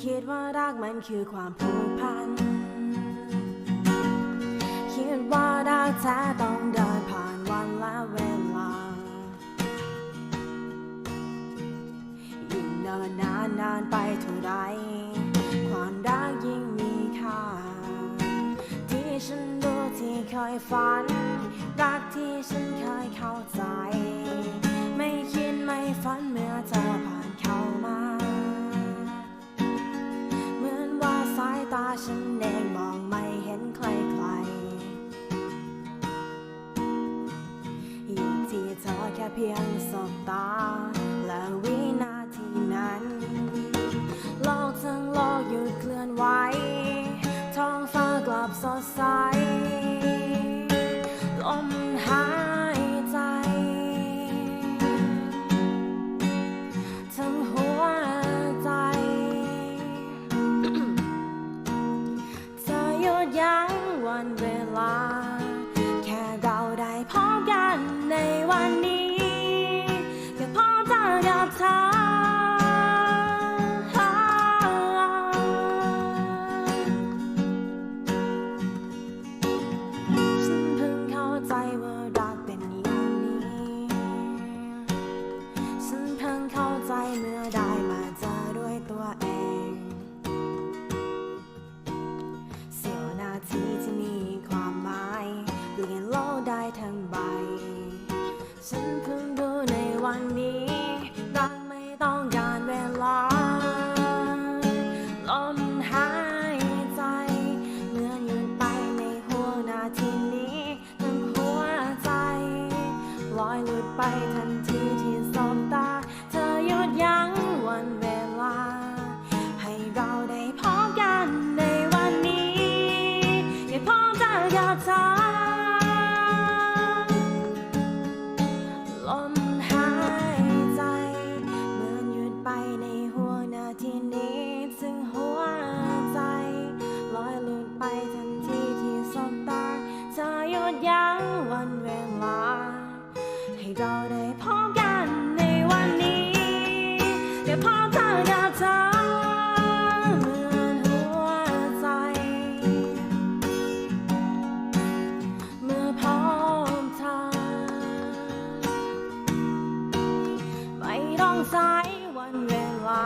คิดว่ารักมันคือความผูกพัน คิดว่ารักแท้ต้องเดินผ่านวันและเวลายิ่งเดินนานนานไปเท่าไรความรักยิ่งมีค่า ที่ฉันดูที่เคยฝัน รักที่ฉันเคยเข้าใจ ไม่คิดไม่ฝันเมื่อเธอ ฉันเองมองไม่เห็นใครใคร อยู่ที่เธอแค่เพียงสบตา และวินาทีนั้น โลกทั้งโลกหยุดเคลื่อนไหว ท้องฟ้ากลับสดใส ลมหาย งวันเวลา แค่เราได้พบกันในวันนี้แค่พอเธอกับเธอ ในวันนี้รักไม่ต้องการเวลาลมหายใจเหมือนหยุดไปในหัวนาทีนี้ทั้งหัวใจลอยหลุดไปทันทีที่สบตา เธอหยุดยั้งวันเวลา ให้เราได้พบกันในวันนี้ได้พบเธอกับเธอ เราได้พบกันในวันนี้ได้พบเธอหน้าตเหมือนหัวใจ เมื่อพบเธอไม่ต้องใช้วันเวลา